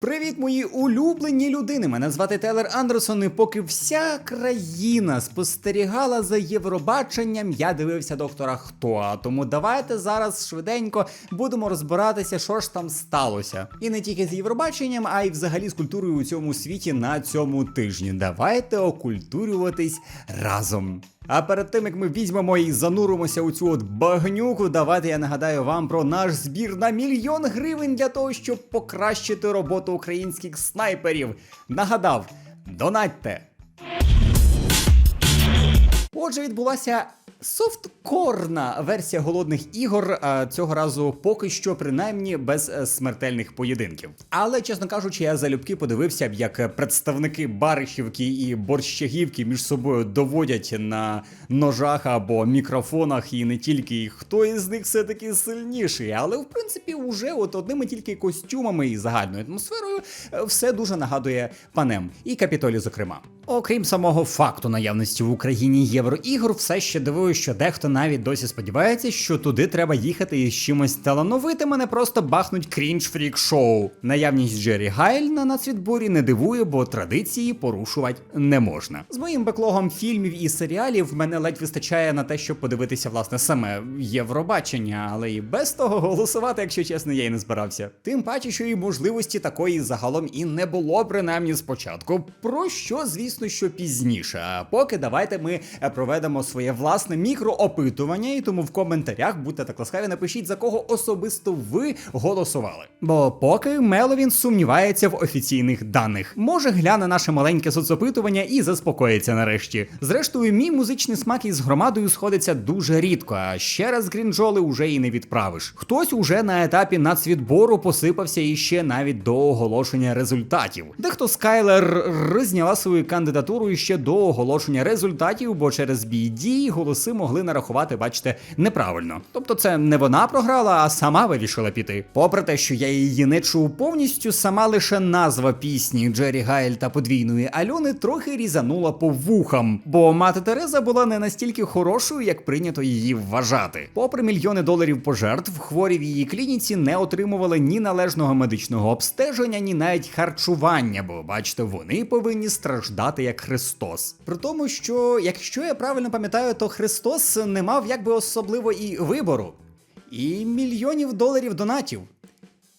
Привіт, мої улюблені людини! Мене звати Телер Андерсон. І поки вся країна спостерігала за Євробаченням, я дивився доктора Хто. А Тому давайте зараз швиденько будемо розбиратися, що ж там сталося. І не тільки з Євробаченням, а й взагалі з культурою у цьому світі на цьому тижні. Давайте окультурюватись разом. А перед тим як ми візьмемо і зануримося у цю от багнюку, давайте я нагадаю вам про наш збір на мільйон гривень для того, щоб покращити роботу українських снайперів. Нагадав, донатьте! Отже, відбулася софткорна версія голодних ігор цього разу поки що, принаймні, без е, смертельних поєдинків. Але, чесно кажучи, я залюбки подивився б, як представники Баришівки і Борщагівки між собою доводять на ножах або мікрофонах, і не тільки хто із них все-таки сильніший. Але в принципі, уже от одними тільки костюмами і загальною атмосферою е, все дуже нагадує панем і капітолі, зокрема. Окрім самого факту наявності в Україні євроігор, все ще дивує, що дехто навіть досі сподівається, що туди треба їхати із чимось талановитим, а не просто бахнуть крінж фрік шоу. Наявність Джері Гайль на нацвідборі не дивує, бо традиції порушувати не можна. З моїм беклогом фільмів і серіалів мене ледь вистачає на те, щоб подивитися власне саме Євробачення, але і без того голосувати, якщо чесно, я й не збирався. Тим паче, що і можливості такої загалом і не було принаймні спочатку. Про що, звісно, що пізніше. А поки давайте ми е, проведемо своє власне мікроопитування, і тому в коментарях будьте так ласкаві, напишіть за кого особисто ви голосували. Бо поки Меловін сумнівається в офіційних даних, може гляне наше маленьке соцопитування і заспокоїться нарешті. Зрештою, мій музичний смак із громадою сходиться дуже рідко, а ще раз грінжоли уже і не відправиш. Хтось уже на етапі нацвідбору посипався іще навіть до оголошення результатів. Дехто Скайлер зняла свою кандидатуру іще до оголошення результатів, бо через BD голоси могли нарахувати, бачите, неправильно. Тобто це не вона програла, а сама вирішила піти. Попри те, що я її не чув повністю, сама лише назва пісні Джері Гайль та подвійної Альони трохи різанула по вухам, бо мати Тереза була не настільки хорошою, як прийнято її вважати. Попри мільйони доларів пожертв, хворі в її клініці не отримували ні належного медичного обстеження, ні навіть харчування, бо бачите, вони повинні страждати як Христос. При тому, що якщо я правильно пам'ятаю, то Христос не мав якби особливо і вибору, і мільйонів доларів донатів.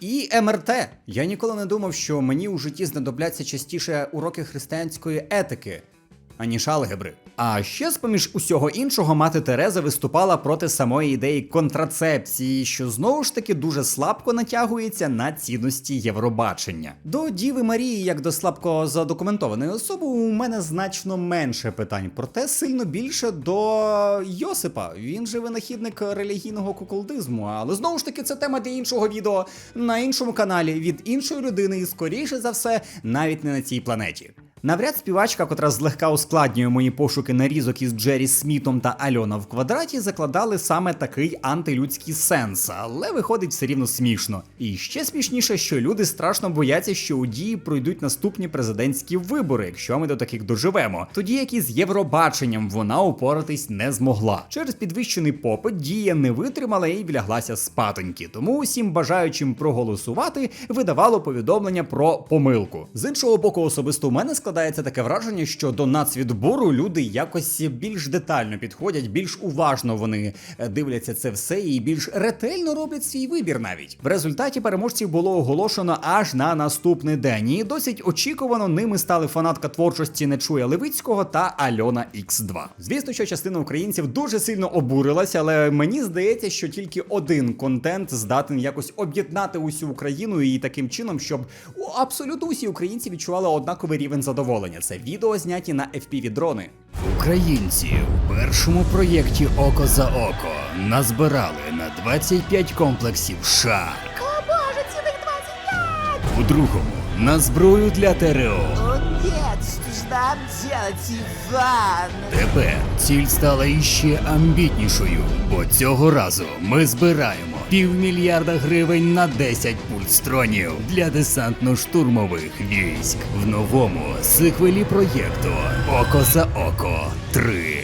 І МРТ. Я ніколи не думав, що мені у житті знадобляться частіше уроки християнської етики, аніж алгебри. А ще з поміж усього іншого мати Тереза виступала проти самої ідеї контрацепції, що знову ж таки дуже слабко натягується на цінності Євробачення. До Діви Марії, як до слабко задокументованої особи, у мене значно менше питань, проте сильно більше до Йосипа. Він же винахідник релігійного куколдизму. Але знову ж таки, це тема для іншого відео на іншому каналі від іншої людини, і скоріше за все, навіть не на цій планеті. Навряд співачка, котра злегка ускладнює мої пошуки нарізок із Джері Смітом та Альона в квадраті, закладали саме такий антилюдський сенс, але виходить все рівно смішно. І ще смішніше, що люди страшно бояться, що у дії пройдуть наступні президентські вибори, якщо ми до таких доживемо. Тоді як із Євробаченням вона упоратись не змогла. Через підвищений попит дія не витримала і вляглася спатоньки. Тому усім бажаючим проголосувати видавало повідомлення про помилку. З іншого боку, особисто у мене складається таке враження, що до нацвідбору люди якось більш детально підходять, більш уважно вони е, дивляться це все і більш ретельно роблять свій вибір навіть. В результаті переможців було оголошено аж на наступний день. І досить очікувано ними стали фанатка творчості Нечуя Левицького та Альона X2. Звісно, що частина українців дуже сильно обурилася, але мені здається, що тільки один контент здатен якось об'єднати усю Україну і таким чином, щоб абсолютно усі українці відчували однаковий рівень задоволення. Це відео зняті на FPV дрони. Українці в першому проєкті Око за око назбирали на 25 комплексів шар. О боже, цілих 25! У другому на зброю для ТРО. Нам делать, Иван? Тепер ціль стала іще амбітнішою, бо цього разу ми збираємо півмільярда гривень на 10 пульстронів для десантно-штурмових військ в новому сиквелі проєкту Око за око 3.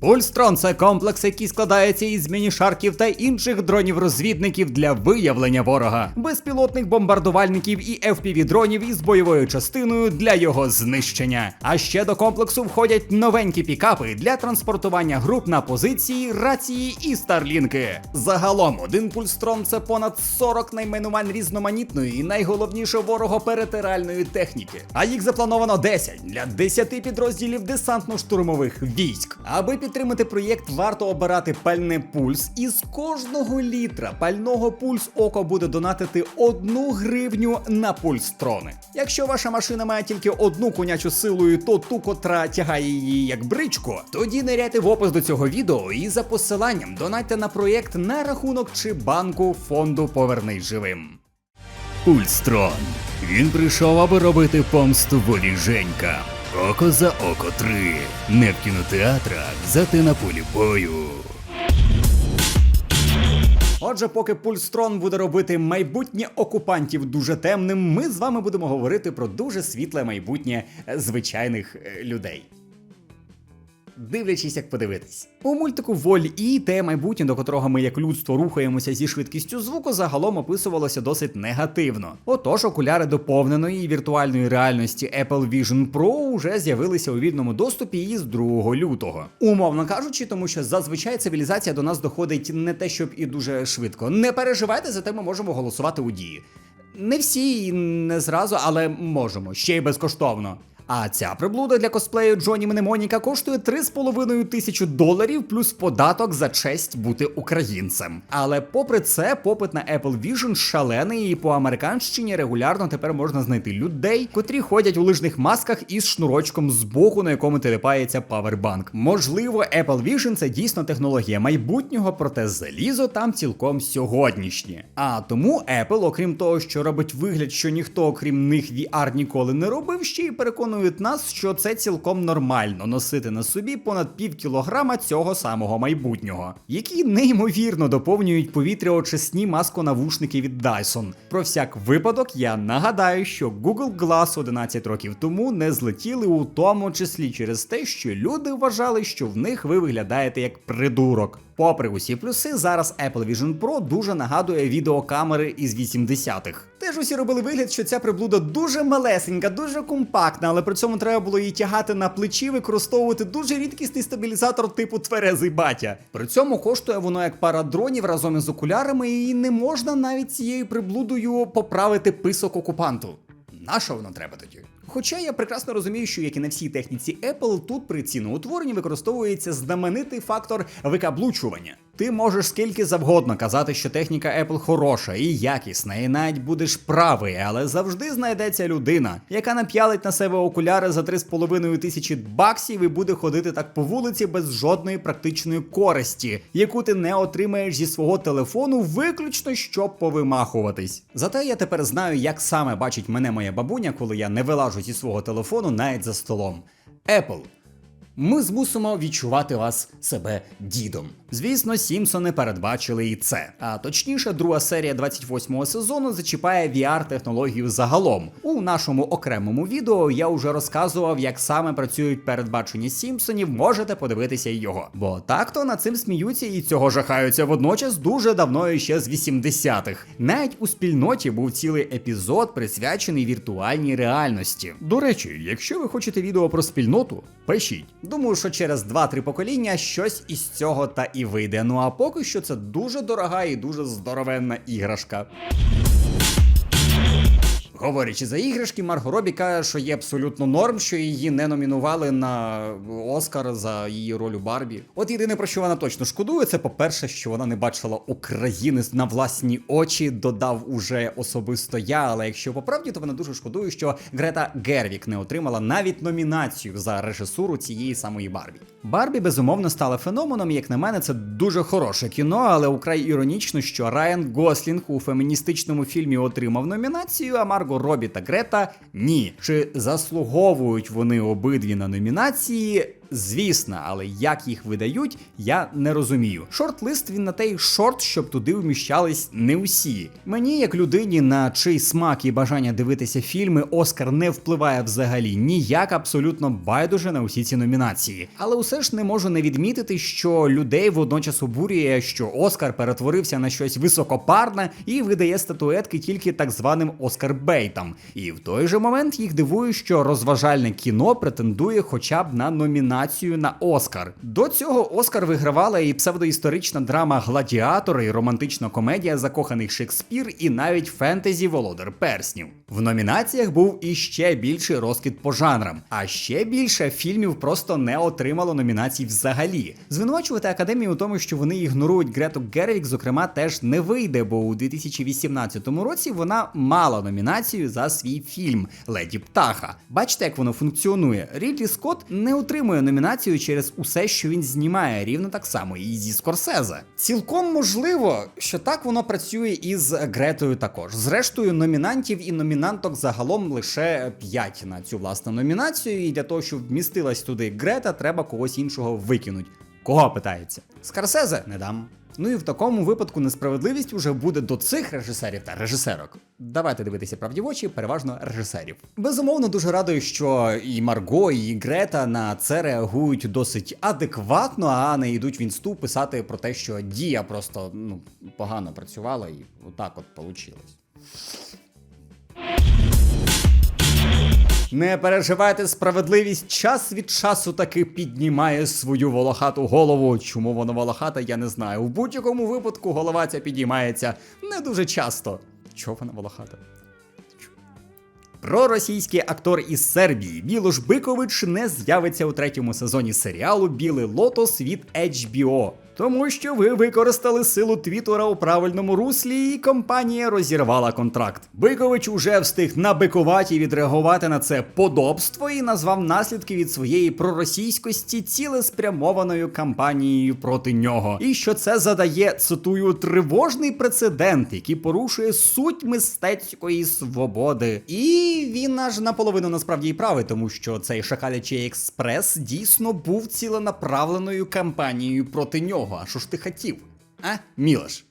Пульстрон це комплекс, який складається із мінішарків та інших дронів-розвідників для виявлення ворога, безпілотних бомбардувальників і FPV-дронів із бойовою частиною для його знищення. А ще до комплексу входять новенькі пікапи для транспортування груп на позиції, рації і старлінки. Загалом один пульстрон це понад 40 найменувань різноманітної і найголовніше ворогоперетиральної техніки. А їх заплановано 10 для 10 підрозділів десантно-штурмових військ. Аби підтримати проєкт, варто обирати пальне пульс. І з кожного літра пального пульс око буде донатити одну гривню на пульстрони. Якщо ваша машина має тільки одну конячу силу, і то ту, котра тягає її як бричку, тоді ниряйте в опис до цього відео і за посиланням донатьте на проєкт на рахунок чи банку фонду Повернись живим. Ульстрон. Він прийшов, аби робити помсту волі Женька. Око за око 3. Не в кінотеатрах, зате на полі бою. Отже, поки Пульстрон буде робити майбутнє окупантів дуже темним, ми з вами будемо говорити про дуже світле майбутнє звичайних е, людей. Дивлячись, як подивитись. У мультику Воль І те майбутнє, до котрого ми як людство рухаємося зі швидкістю звуку, загалом описувалося досить негативно. Отож, окуляри доповненої віртуальної реальності Apple Vision Pro вже з'явилися у вільному доступі із 2 лютого. Умовно кажучи, тому що зазвичай цивілізація до нас доходить не те, щоб і дуже швидко. Не переживайте, зате ми можемо голосувати у дії. Не всі і не зразу, але можемо, ще й безкоштовно. А ця приблуда для косплею Джоні Мнемоніка коштує 3,5 тисячі доларів плюс податок за честь бути українцем. Але попри це, попит на Apple Vision шалений, і по американщині регулярно тепер можна знайти людей, котрі ходять у лижних масках із шнурочком з боку, на якому телепається павербанк. Можливо, Apple Vision це дійсно технологія майбутнього, проте залізо там цілком сьогоднішнє. А тому Apple, окрім того, що робить вигляд, що ніхто окрім них VR ніколи не робив, ще й переконують нас, що це цілком нормально носити на собі понад пів кілограма цього самого майбутнього, які неймовірно доповнюють повітря очисні масконавушники від Dyson. Про всяк випадок я нагадаю, що Google Glass 11 років тому не злетіли у тому числі через те, що люди вважали, що в них ви виглядаєте як придурок. Попри усі плюси, зараз Apple Vision Pro дуже нагадує відеокамери із 80-х. Теж усі робили вигляд, що ця приблуда дуже малесенька, дуже компактна, але при цьому треба було її тягати на плечі, використовувати дуже рідкісний стабілізатор типу тверезий батя. При цьому коштує воно як пара дронів разом із окулярами, і не можна навіть цією приблудою поправити писок окупанту. На що воно треба тоді? Хоча я прекрасно розумію, що як і на всій техніці Apple, тут при ціноутворенні використовується знаменитий фактор викаблучування. Ти можеш скільки завгодно казати, що техніка Apple хороша і якісна, і навіть будеш правий, але завжди знайдеться людина, яка нап'ялить на себе окуляри за 3,5 тисячі баксів і буде ходити так по вулиці без жодної практичної користі, яку ти не отримаєш зі свого телефону, виключно щоб повимахуватись. Зате я тепер знаю, як саме бачить мене моя бабуня, коли я не вилажу зі свого телефону навіть за столом. Apple. Ми змусимо відчувати вас себе дідом. Звісно, Сімпсони передбачили і це. А точніше, друга серія 28-го сезону зачіпає VR-технологію загалом. У нашому окремому відео я вже розказував, як саме працюють передбачення Сімпсонів. Можете подивитися його. Бо так-то над цим сміються і цього жахаються водночас дуже давно і ще з 80-х. Навіть у спільноті був цілий епізод, присвячений віртуальній реальності. До речі, якщо ви хочете відео про спільноту, пишіть. Думаю, що через 2-3 покоління щось із цього та і вийде. Ну а поки що це дуже дорога і дуже здоровенна іграшка. Говорячи за іграшки, Марго Робі каже, що є абсолютно норм, що її не номінували на Оскар за її роль у Барбі. От єдине про що вона точно шкодує, це по-перше, що вона не бачила України на власні очі. Додав уже особисто я. Але якщо по правді, то вона дуже шкодує, що Грета Гервік не отримала навіть номінацію за режисуру цієї самої Барбі. Барбі безумовно стала феноменом. Як на мене, це дуже хороше кіно, але украй іронічно, що Райан Гослінг у феміністичному фільмі отримав номінацію, а Марго Робі та Грета ні. Чи заслуговують вони обидві на номінації? Звісно, але як їх видають, я не розумію. Шорт-лист він на те й шорт, щоб туди вміщались не усі. Мені, як людині, на чий смак і бажання дивитися фільми, Оскар не впливає взагалі ніяк, абсолютно байдуже на усі ці номінації. Але усе ж не можу не відмітити, що людей водночас обурює, що Оскар перетворився на щось високопарне і видає статуетки тільки так званим Оскар Бейтам. І в той же момент їх дивує, що розважальне кіно претендує хоча б на номінацію на Оскар. До цього Оскар вигравала і псевдоісторична драма Гладіатори, і романтична комедія Закоханий Шекспір, і навіть фентезі Володар Перснів. В номінаціях був іще більший розкид по жанрам, а ще більше фільмів просто не отримало номінацій взагалі. Звинувачувати академію у тому, що вони ігнорують Грету Гервік, зокрема, теж не вийде, бо у 2018 році вона мала номінацію за свій фільм Леді Птаха. Бачите, як воно функціонує. Рідлі Скотт не отримує номінацію через усе, що він знімає, рівно так само і зі Скорсезе. Цілком можливо, що так воно працює і з Гретою також. Зрештою, номінантів і номінанток загалом лише 5 на цю власну номінацію, і для того, щоб вмістилась туди Грета, треба когось іншого викинуть. Кого питається? Скорсезе не дам. Ну і в такому випадку несправедливість уже буде до цих режисерів та режисерок. Давайте дивитися правді в очі, переважно режисерів. Безумовно, дуже радий, що і Марго, і Грета на це реагують досить адекватно, а не йдуть в інсту писати про те, що дія просто ну погано працювала, і отак от получилось. Не переживайте, справедливість час від часу таки піднімає свою волохату голову. Чому вона волохата, я не знаю. В будь-якому випадку голова ця підіймається не дуже часто. Чого вона волохата? Проросійський актор із Сербії Мілош Бикович не з'явиться у третьому сезоні серіалу Білий Лотос від HBO. Тому що ви використали силу Твіттера у правильному руслі, і компанія розірвала контракт. Бикович уже встиг набикувати і відреагувати на це подобство і назвав наслідки від своєї проросійськості цілеспрямованою кампанією проти нього. І що це задає, цитую, тривожний прецедент, який порушує суть мистецької свободи. І він аж наполовину насправді і правий, тому що цей шакалячий експрес дійсно був ціленаправленою кампанією проти нього. А що ж ти хотів? А, Мілош?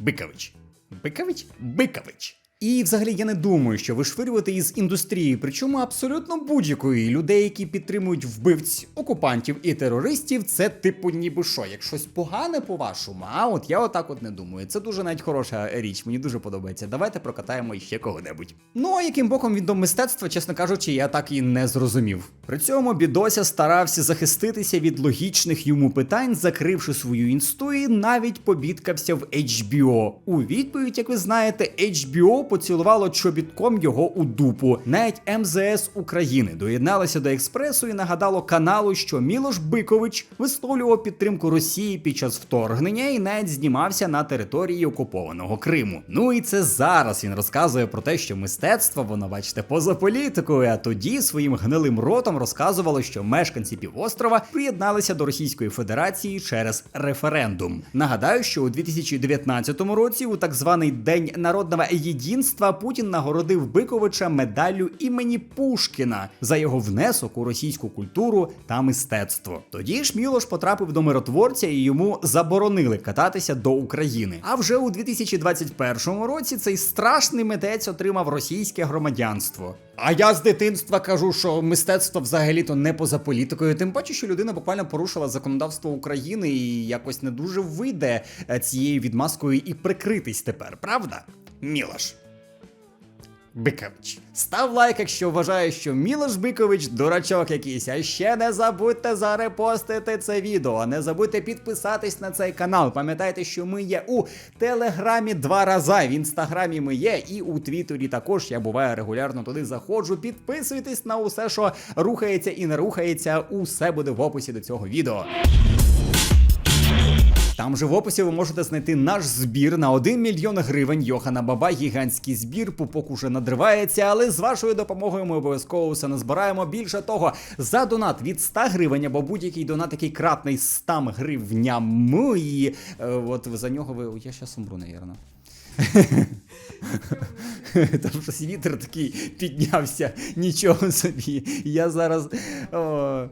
Бикович. Бикович? Бикович. І взагалі я не думаю, що вишвирювати із індустрії, причому абсолютно будь-якої людей, які підтримують вбивць, окупантів і терористів, це типу ніби що, як щось погане по-вашому. А от я отак от не думаю. Це дуже навіть хороша річ, мені дуже подобається. Давайте прокатаємо ще кого-небудь. Ну а яким боком він до мистецтва, чесно кажучи, я так і не зрозумів. При цьому бідося старався захиститися від логічних йому питань, закривши свою інсту і навіть побідкався в HBO. У відповідь, як ви знаєте, HBO поцілувало чобітком його у дупу. Навіть МЗС України доєдналося до експресу і нагадало каналу, що Мілош Бикович висловлював підтримку Росії під час вторгнення і навіть знімався на території окупованого Криму. Ну і це зараз він розказує про те, що мистецтво, воно бачите, поза політикою. А тоді своїм гнилим ротом розказувало, що мешканці півострова приєдналися до Російської Федерації через референдум. Нагадаю, що у 2019 році, у так званий День народного єдинства, Путін нагородив Биковича медаллю імені Пушкіна за його внесок у російську культуру та мистецтво. Тоді ж Мілош потрапив до миротворця і йому заборонили кататися до України. А вже у 2021 році цей страшний митець отримав російське громадянство. А я з дитинства кажу, що мистецтво взагалі-то не поза політикою. Тим паче, що людина буквально порушила законодавство України і якось не дуже вийде е, цією відмазкою і прикритись тепер, правда? Мілош. Бикович. Став лайк, якщо вважаєш, що Мілош Бикович дурачок якийсь. А ще не забудьте зарепостити це відео. Не забудьте підписатись на цей канал. Пам'ятайте, що ми є у Телеграмі два рази. В інстаграмі ми є, і у Твіттері також. Я буваю регулярно туди заходжу. Підписуйтесь на усе, що рухається і не рухається. Усе буде в описі до цього відео. Там же в описі ви можете знайти наш збір на 1 мільйон гривень Йохана Баба. Гігантський збір. Пупок уже надривається, але з вашою допомогою ми обов'язково все назбираємо. Більше того, за донат від 100 гривень або будь-який донат, який кратний 100 гривнями. І е, от за нього ви. Я щас умру, навірно. Там щось вітер такий піднявся, нічого собі. Я зараз. О,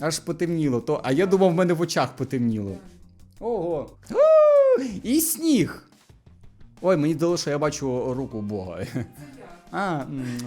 Аж потемніло. То, а я думав, в мене в очах потемніло. Ого. У, І сніг. Ой, мені здалося, що я бачу руку Бога. А,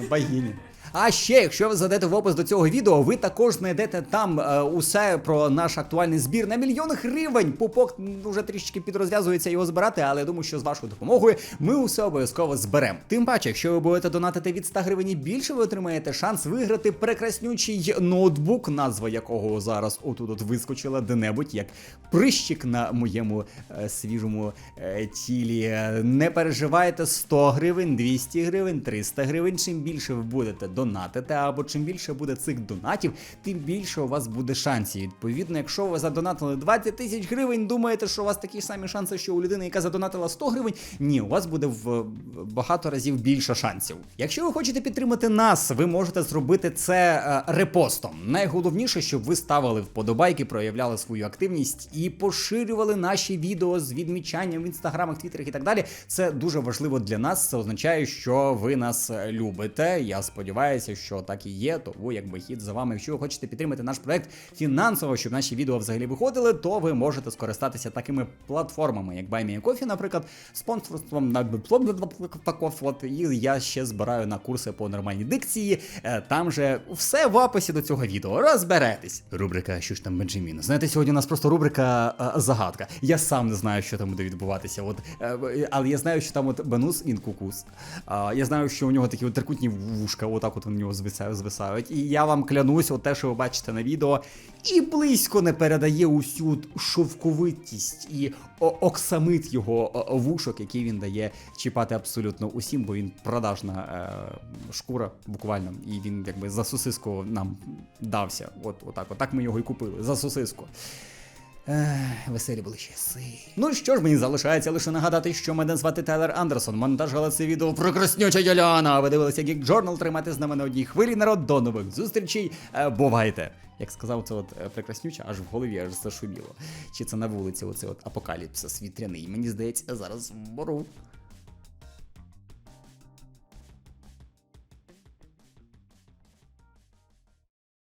богині. А ще, якщо ви зайдете в опис до цього відео, ви також знайдете там е, усе про наш актуальний збір на мільйон гривень. Пупок вже трішечки підрозв'язується його збирати, але я думаю, що з вашою допомогою ми усе обов'язково зберемо. Тим паче, якщо ви будете донатити від 100 гривень і більше, ви отримаєте шанс виграти прекраснючий ноутбук, назва якого зараз отут от вискочила де-небудь, як прищик на моєму е, свіжому е, тілі. Не переживайте 100 гривень, 200 гривень, 300 гривень. Чим більше ви будете донатити, або чим більше буде цих донатів, тим більше у вас буде шансів. Відповідно, якщо ви задонатили 20 тисяч гривень, думаєте, що у вас такі самі шанси, що у людини, яка задонатила 100 гривень. Ні, у вас буде в багато разів більше шансів. Якщо ви хочете підтримати нас, ви можете зробити це е, репостом. Найголовніше, щоб ви ставили вподобайки, проявляли свою активність і поширювали наші відео з відмічанням в інстаграмах, твіттерах і так далі. Це дуже важливо для нас. Це означає, що ви нас е, любите. Я сподіваюся, що так і є. Тому якби хід за вами. Якщо ви хочете підтримати наш проект фінансово, щоб наші відео взагалі виходили, то ви можете скористатися такими платформами, як BuyMeACoffee, наприклад, спонсорством на. От і я ще збираю на курси по нормальній дикції. Е, Там же все в описі до цього відео. Розберетесь. Рубрика Що ж там Бенджамін? Знаєте, сьогодні у нас просто рубрика е, загадка. Я сам не знаю, що там буде відбуватися. От, е, але я знаю, що там от Бенус він кукус. Я знаю, що у нього такі от трикутні вушка, отак от у нього звисають, звисають. І я вам клянусь, от те, що ви бачите на відео, і близько не передає усю шовковитість і оксамит його вушок, який він дає чіпати абсолютно усім, бо він продажна е, шкура, буквально. І він якби за сосиску нам дався. От, отак, отак ми його і купили. За сосиску. Ех, веселі були часи. Ну що ж, мені залишається лише нагадати, що мене звати Тайлер Андерсон. Монтажила це відео про краснюча Яляна. Ви дивилися Geek Journal, тримайте з нами на одній хвилі. Народ, до нових зустрічей. Е, бувайте. Як сказав це от е, прекраснюча, аж в голові аж зашуміло. Чи це на вулиці, оце от апокаліпсис вітряний. Мені здається, зараз бору.